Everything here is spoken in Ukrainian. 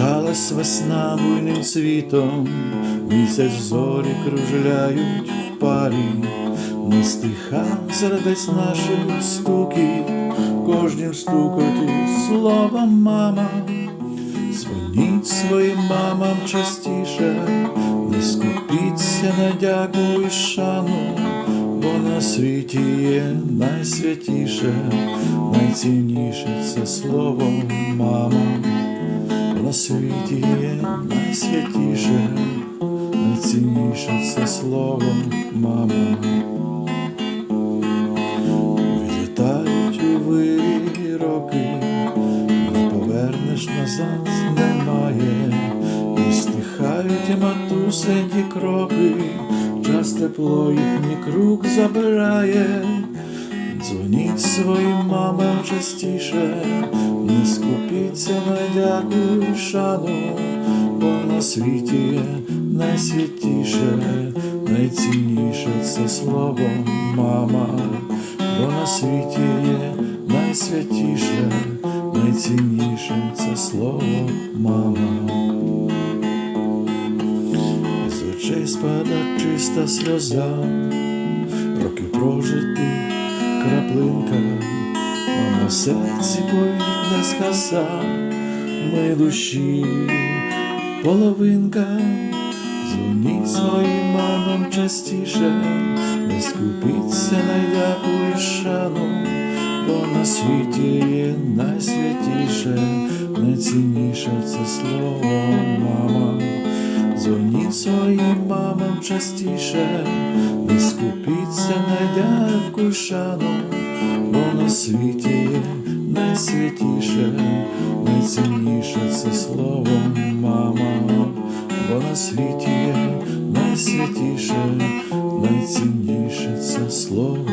Почалась весна буйним цвітом, місяць зорі кружляють в парі, не стиха сердець наших стуків, кожнім стукоті слова мама, дзвоніть своїм мамам частіше, не скупіться на дяку і шану, бо на світі є найсвятіше, найцінніше це слово мама на світі є найсвятіше, найцінніше це слово мама. Відлітають у роки, не повернеш назад немає, і стихають матусенькі кроки, час тепло їхній круг забирає. Дзвоніть своїм мамам частіше, скупіться на дяку і шану, бо на світі є найсвятіше, найцінніше це слово мама, бо на світі є найсвятіше, найцінніше це слово мама. З очей спада чиста сльоза, роки прожити краплинка, мама в серці повік скаса, ми душі половинка, дзвоніть своїм мамам частіше, не скупіться на шану, бо на світі є найсвятіше, найцінніше це слово мама. Дзвоніть своїм мамам частіше, не скупіться на дяку шану, на світі є найсвятіше, найцінніше це слово мама, бо на світі є найсвятіше, найцінніше це слово